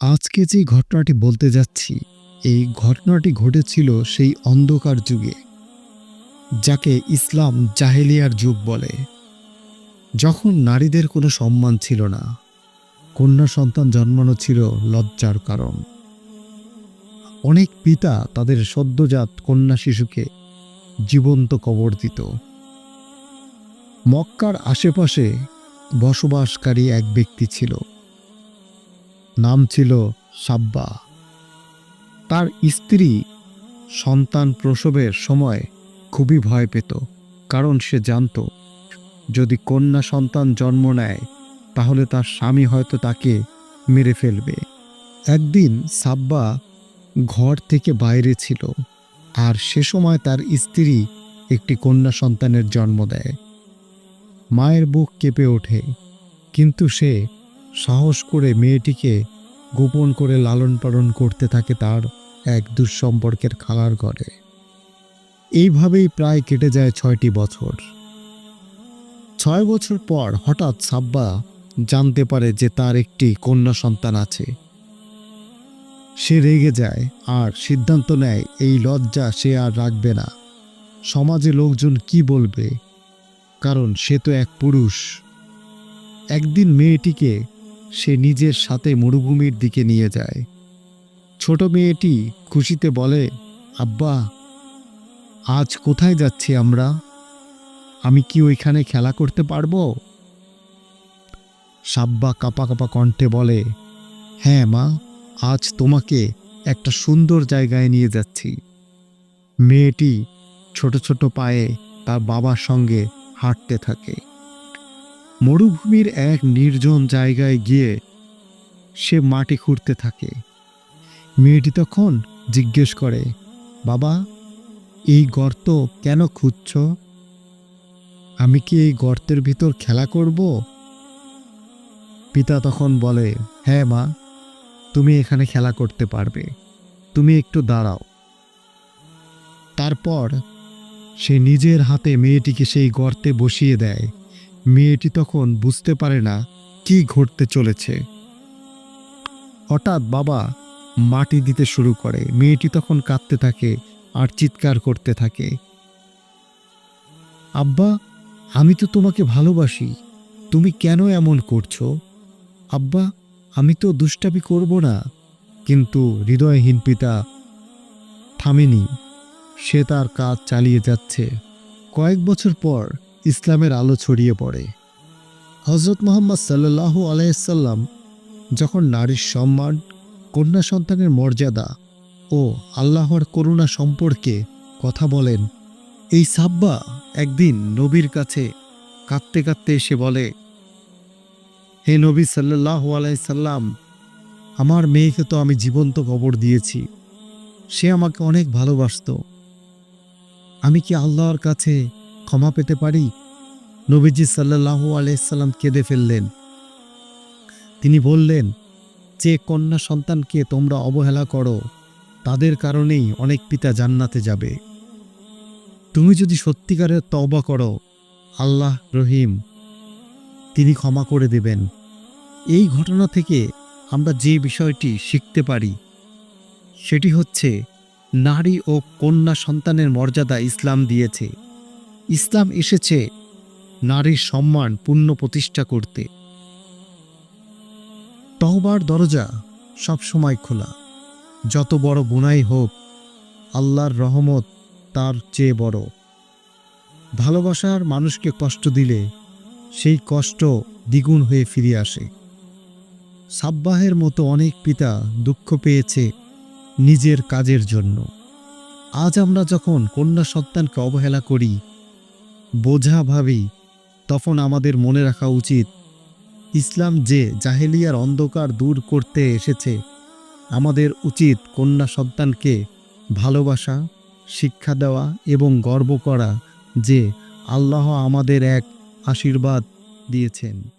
আজকে যে ঘটনাটি বলতে যাচ্ছি, এই ঘটনাটি ঘটেছিল সেই অন্ধকার যুগে, যাকে ইসলাম জাহেলিয়ার যুগ বলে। যখন নারীদের কোনো সম্মান ছিল না, কন্যা সন্তান জন্মানো ছিল লজ্জার কারণ। অনেক পিতা তাদের সদ্যজাত কন্যা শিশুকে জীবন্ত কবর দিত। মক্কার আশেপাশে বসবাসকারী এক ব্যক্তি ছিল। নাম ছিল সাব্বা। তার স্ত্রী সন্তান প্রসবের সময় খুবই ভয় পেত, কারণ সে জানত, যদি কন্যা সন্তান জন্ম নেয়, তাহলে তার স্বামী হয়তো তাকে মেরে ফেলবে। একদিন সাব্বা ঘর থেকে বাইরে ছিল, আর সে সময় তার স্ত্রী একটি কন্যা সন্তানের জন্ম দেয়। মায়ের বুক কেঁপে ওঠে, কিন্তু সে সাহস করে মেয়েটিকে গোপন করে লালন পালন করতে থাকে তার এক দুঃসম্পর্কের খালার ঘরে। এইভাবেই প্রায় কেটে যায় ছয়টি বছর। ছয় বছর পর হঠাৎ সাব্বা জানতে পারে যে তার একটি কন্যা সন্তান আছে। সে রেগে যায় আর সিদ্ধান্ত নেয়, এই লজ্জা সে আর রাখবে না। সমাজে লোকজন কি বলবে? কারণ সে তো এক পুরুষ। একদিন মেয়েটিকে সে নিজের সাথে মরুভূমির দিকে নিয়ে যায়। ছোট মেয়েটি খুশিতে বলে, আব্বা, আজ কোথায় যাচ্ছি আমরা? আমি কি ওইখানে খেলা করতে পারব? সাব্বা কাপা কাপা কণ্ঠে বলে হ্যাঁ মা, আজ তোমাকে একটা সুন্দর জায়গায় নিয়ে যাচ্ছি। মেয়েটি ছোট ছোট পায়ে তার বাবার সঙ্গে হাঁটতে থাকে। মরুভূমির এক নির্জন জায়গায় গিয়ে সে মাটি খুঁড়তে থাকে। মেয়েটি তখন জিজ্ঞেস করে, বাবা, এই গর্ত কেন খুঁজছ? আমি কি এই গর্তের ভিতর খেলা করব? পিতা তখন বলে হ্যাঁ মা, তুমি এখানে খেলা করতে পারবে। তুমি একটু দাঁড়াও। তারপর সে নিজের হাতে মেয়েটিকে সেই গর্তে বসিয়ে দেয়। মেয়েটি তখন বুঝতে পারে না কি ঘটতে চলেছে। হঠাৎ বাবা মাটি দিতে শুরু করে। মেয়েটি তখন কাঁদতে থাকে আর চিৎকার করতে থাকে। আব্বা, আমি তো তোমাকে ভালোবাসি। তুমি কেন এমন করছ? আব্বা, আমি তো দুষ্টামি করব না। কিন্তু হৃদয়হীন পিতা থামেনি। সে তার কাজ চালিয়ে যাচ্ছে। কয়েক বছর পর ইসলামের আলো ছড়িয়ে পড়ে। হজরত মোহাম্মদ সাল্লাহ আলাইসাল্লাম যখন নারীর সম্মান, কন্যা সন্তানের মর্যাদা ও আল্লাহর করুণা সম্পর্কে কথা বলেন, এই সাব্বা একদিন নবীর কাছে কাঁদতে কাঁদতে এসে বলে, হে নবী সাল্লাহ আলাইসাল্লাম আমার মেয়েকে তো আমি জীবন্ত কবর দিয়েছি। সে আমাকে অনেক ভালোবাসতো। আমি কি আল্লাহর কাছে ক্ষমা পেতে পারি? নবীজি সাল্লাহ আলাইসাল্লাম কেঁদে ফেললেন। তিনি বললেন, যে কন্যা সন্তানকে তোমরা অবহেলা করো, তাদের কারণেই অনেক পিতা জান্নাতে যাবে। তুমি যদি সত্যিকারের তওবা করো, আল্লাহ রহিম, তিনি ক্ষমা করে দেবেন। এই ঘটনা থেকে আমরা যে বিষয়টি শিখতে পারি, সেটি হচ্ছে, নারী ও কন্যা সন্তানের মর্যাদা ইসলাম দিয়েছে। ইসলাম এসেছে নারীর সম্মান পূর্ণ প্রতিষ্ঠা করতে। তহবার দরজা সবসময় খোলা। যত বড় বোনাই হোক, আল্লাহর রহমত তার চেয়ে বড়। ভালোবাসার মানুষকে কষ্ট দিলে সেই কষ্ট দ্বিগুণ হয়ে ফিরে আসে। সাব্বাহের মতো অনেক পিতা দুঃখ পেয়েছে নিজের কাজের জন্য। আজ আমরা যখন কন্যা সন্তানকে অবহেলা করি বোঝা ভাবি, তখন আমাদের মনে রাখা উচিত, ইসলাম যে জাহেলিয়ার অন্ধকার দূর করতে এসেছে, আমাদের উচিত কন্যা সন্তানকে ভালোবাসা, শিক্ষা দেওয়া এবং গর্ব করা যে আল্লাহ আমাদের এক আশীর্বাদ দিয়েছেন।